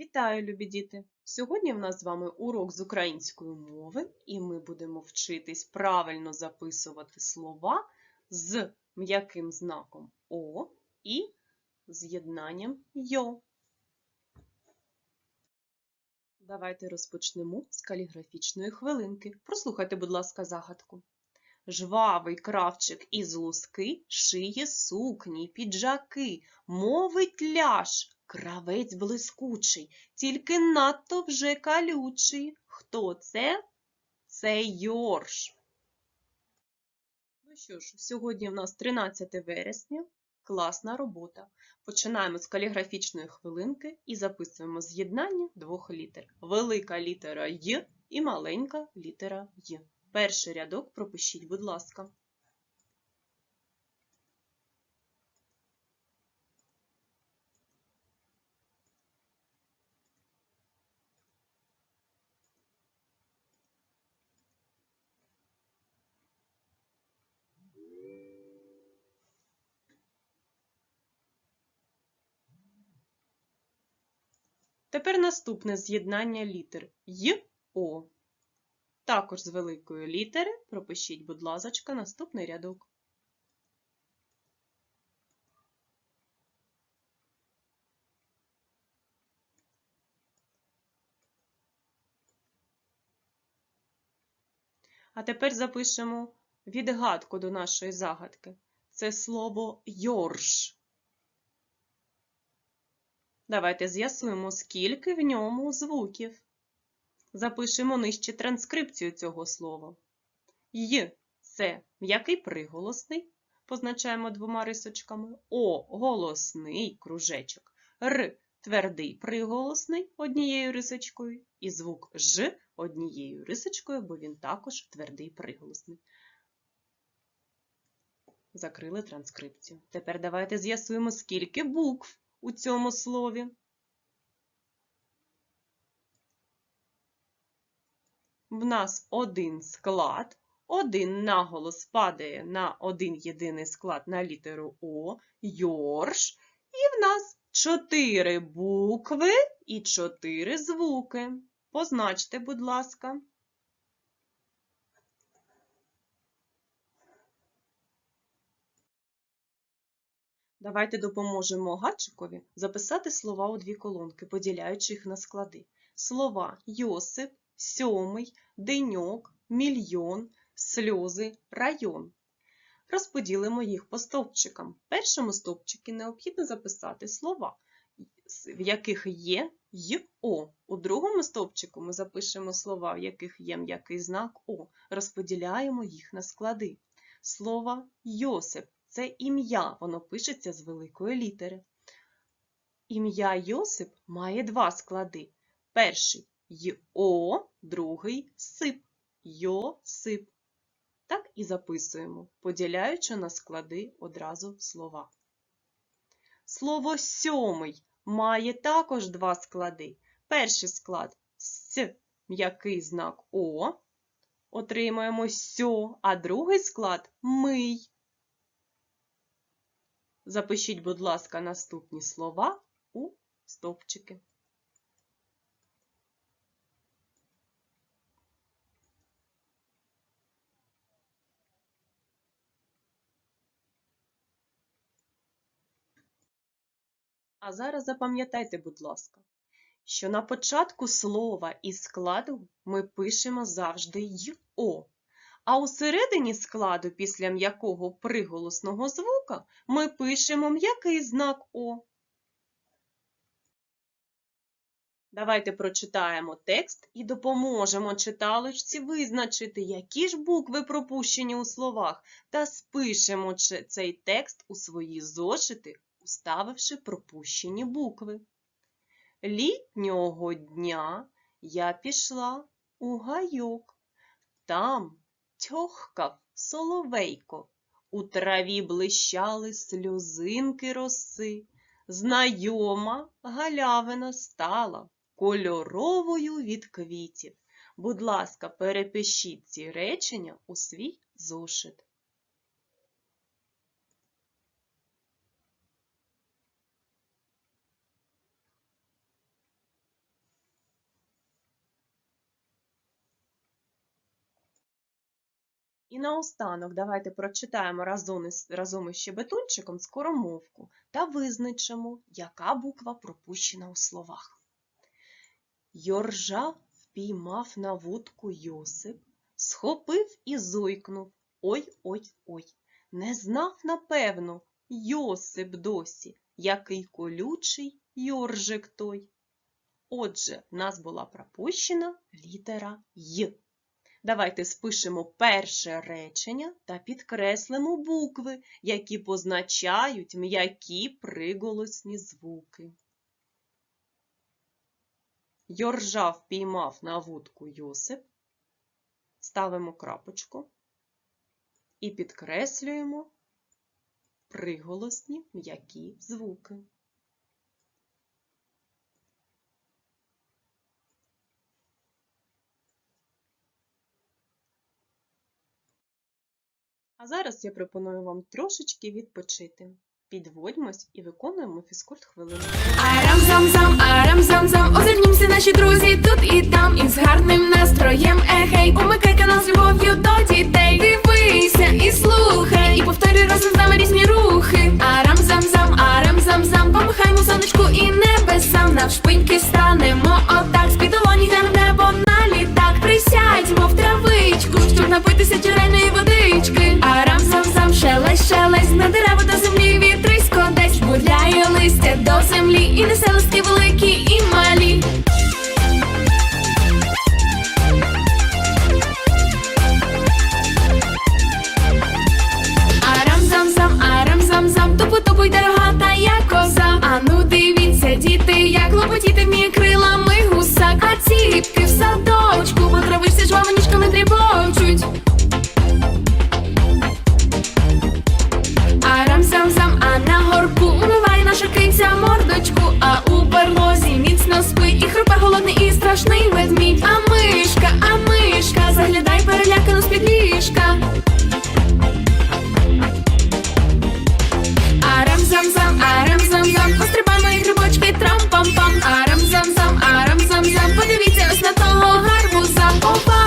Вітаю, любі діти! Сьогодні в нас з вами урок з української мови, і ми будемо вчитись правильно записувати слова з м'яким знаком О і з'єднанням ЙО. Давайте розпочнемо з каліграфічної хвилинки. Прослухайте, будь ласка, загадку. Жвавий кравчик із луски шиє сукні, піджаки, мовить ляш, кравець блискучий, тільки надто вже калючий. Хто це? Це Йорш. Ну що ж, сьогодні в нас 13 вересня. Класна робота. Починаємо з каліграфічної хвилинки і записуємо з'єднання двох літер. Велика літера Й і маленька літера Й. Перший рядок пропишіть, будь ласка. Тепер наступне з'єднання літер Й, О. Також з великої літери пропишіть, будь ласка, наступний рядок. А тепер запишемо відгадку до нашої загадки. Це слово йорш. Давайте з'ясуємо, скільки в ньому звуків. Запишемо нижче транскрипцію цього слова. Й це м'який приголосний, позначаємо двома рисочками. О голосний кружечок. Р твердий приголосний однією рисочкою. І звук Ж однією рисочкою, бо він також твердий приголосний. Закрили транскрипцію. Тепер давайте з'ясуємо, скільки букв у цьому слові. В нас один склад, один наголос падає на один єдиний склад на літеру О, йорш, і в нас чотири букви і чотири звуки. Позначте, будь ласка. Давайте допоможемо Гатчикові записати слова у дві колонки, поділяючи їх на склади. Слова Йосип, сьомий, деньок, мільйон, сльози, район. Розподілимо їх по стовпчикам. В першому стовпчику необхідно записати слова, в яких є й О. У другому стовпчику ми запишемо слова, в яких є м'який знак О. Розподіляємо їх на склади. Слово Йосип це ім'я, воно пишеться з великої літери. Ім'я Йосип має два склади. Перший Йо, другий сип. Йосип. Так і записуємо, поділяючи на склади одразу слова. Слово сьомий має також два склади. Перший склад с м'який знак О. Отримаємо сьо, а другий склад мий. Запишіть, будь ласка, наступні слова у стовпчики. А зараз запам'ятайте, будь ласка, що на початку слова і складу ми пишемо завжди й-о. А у середині складу після м'якого приголосного звука ми пишемо м'який знак О. Давайте прочитаємо текст і допоможемо читалочці визначити, які ж букви пропущені у словах, та спишемо цей текст у свої зошити, уставивши пропущені букви. Літнього дня я пішла у гайок. Там тьохкав соловейко, у траві блищали сльозинки роси. Знайома галявина стала кольоровою від квітів. Будь ласка, перепишіть ці речення у свій зошит. І наостанок давайте прочитаємо разом із, щебетунчиком скоромовку та визначимо, яка буква пропущена у словах. Йоржа впіймав на вудку Йосип, схопив і зойкнув. Ой-ой-ой. Не знав, напевно, Йосип досі, який колючий Йоржик той. Отже, в нас була пропущена літера Й. Давайте спишемо перше речення та підкреслимо букви, які позначають м'які приголосні звуки. Йоржа впіймав на вудку Йосип. Ставимо крапочку і підкреслюємо приголосні м'які звуки. А зараз я пропоную вам трошечки відпочити. Підводьмось і виконуємо фізкульт хвилину. Арам-зам-зам, арам-зам-зам, озирнімся наші друзі тут і там, і з гарним настроєм ехей. Умикай канал з любов'ю до дітей. Дивися і слухай, і повторюй разом з нами різні рухи. Арам-зам-зам, арам-зам-зам, помахаймо сонечку і небесам. Навшпиньки станемо отак, з-під долоні йдемо небо на літак. Присядьмо в травичку, щоб напитися джерельної листя до землі, і несе листки великі і малі. Арам-зам-зам, арам-зам-зам, тупу-тупу й рогата, як Oh.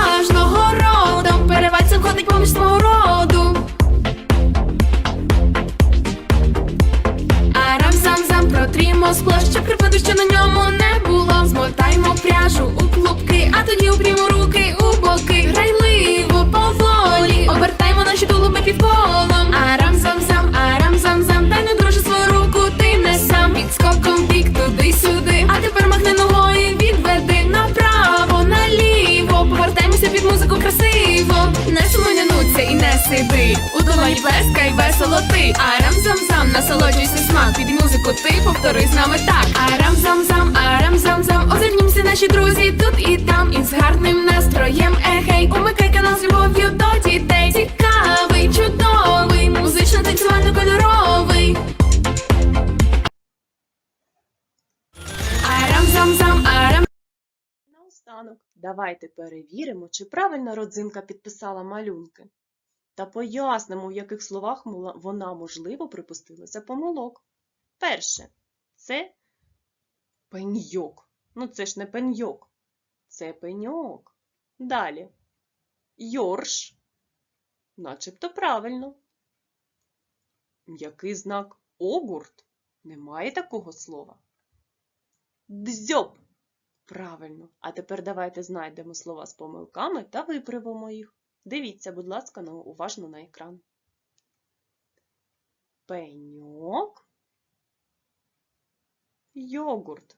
Сиди. У долоні плескай весело ти. Арам-зам-зам, насолоджуйся смак. Під музику ти повтори з нами так. Арам-зам-зам, арам-зам-зам, озирнімся наші друзі тут і там. І з гарним настроєм ехей. Умикай канал з любов'ю до дітей. Цікавий, чудовий, музично танцювально кольоровий. Арам-зам-зам, арам. Наостанок давайте перевіримо, чи правильно родзинка підписала малюнки. Та пояснимо, в яких словах вона, можливо, припустилася помилок. Перше це пеньйок. Ну, це ж не пеньйок, це пеньок. Далі йорш. Начебто правильно. М'який знак огурт. Немає такого слова. Дзьоб. Правильно. А тепер давайте знайдемо слова з помилками та виправимо їх. Дивіться, будь ласка, уважно на екран. Пеньок. Йогурт.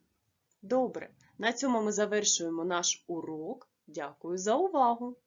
Добре. На цьому ми завершуємо наш урок. Дякую за увагу!